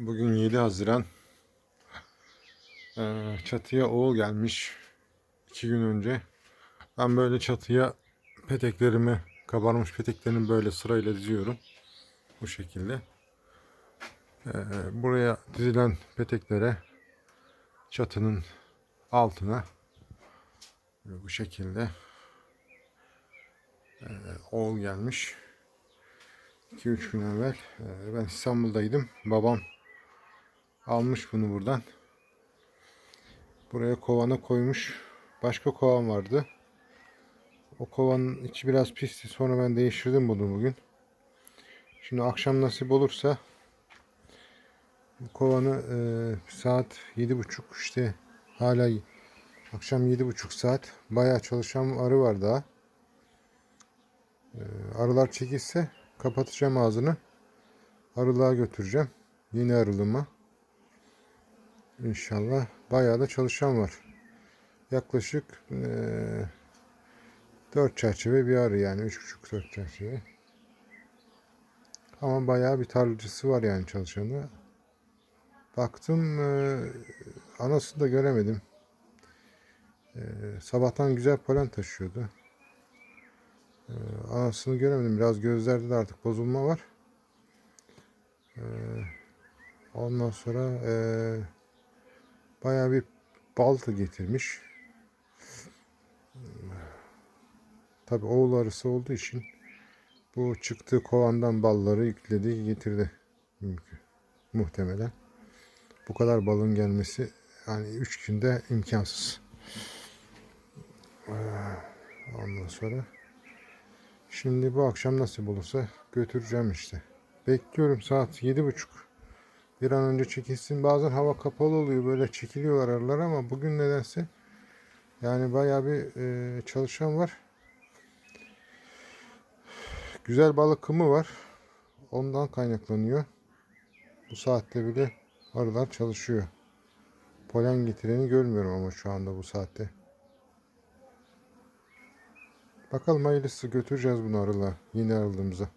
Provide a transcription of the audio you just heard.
Bugün 7 Haziran. Ee, çatıya oğul gelmiş. 2 gün önce. Ben böyle çatıya peteklerimi, kabarmış peteklerimi böyle sırayla diziyorum. Bu şekilde. Ee, buraya dizilen peteklere çatının altına bu şekilde ee, oğul gelmiş. 2-3 gün evvel ben İstanbul'daydım. Babam almış bunu buradan. Buraya kovana koymuş. Başka kovan vardı. O kovanın içi biraz pisti. Sonra ben değiştirdim bunu bugün. Şimdi akşam nasip olursa bu kovanı e, saat 7.30 işte hala akşam 7.30 saat bayağı çalışan arı var daha. E, arılar çekilse kapatacağım ağzını. Arılığa götüreceğim. Yeni arılığıma. İnşallah. Bayağı da çalışan var. Yaklaşık eee 4 çerçeve bir arı yani. 3,5-4 çerçeve. Ama bayağı bir tarlıcısı var yani çalışanı. Baktım eee, anasını da göremedim. Eee, sabahtan güzel polen taşıyordu. Eee, anasını göremedim. Biraz gözlerde de artık bozulma var. Eee, ondan sonra eee bayağı bir balta getirmiş. Tabi oğul arısı olduğu için bu çıktığı kovandan balları yükledi getirdi mümkün muhtemelen. Bu kadar balın gelmesi yani 3 günde imkansız. Ondan sonra Şimdi bu akşam nasip olursa götüreceğim işte. Bekliyorum saat yedi buçuk. Bir an önce çekilsin. Bazen hava kapalı oluyor böyle çekiliyorlar arılar ama bugün nedense yani bayağı bir e, çalışan var. Güzel balık kımı var. Ondan kaynaklanıyor. Bu saatte bile arılar çalışıyor. Polen getireni görmüyorum ama şu anda bu saatte. Bakalım hayırlısı götüreceğiz bunu arıla. Yeni arılığımıza.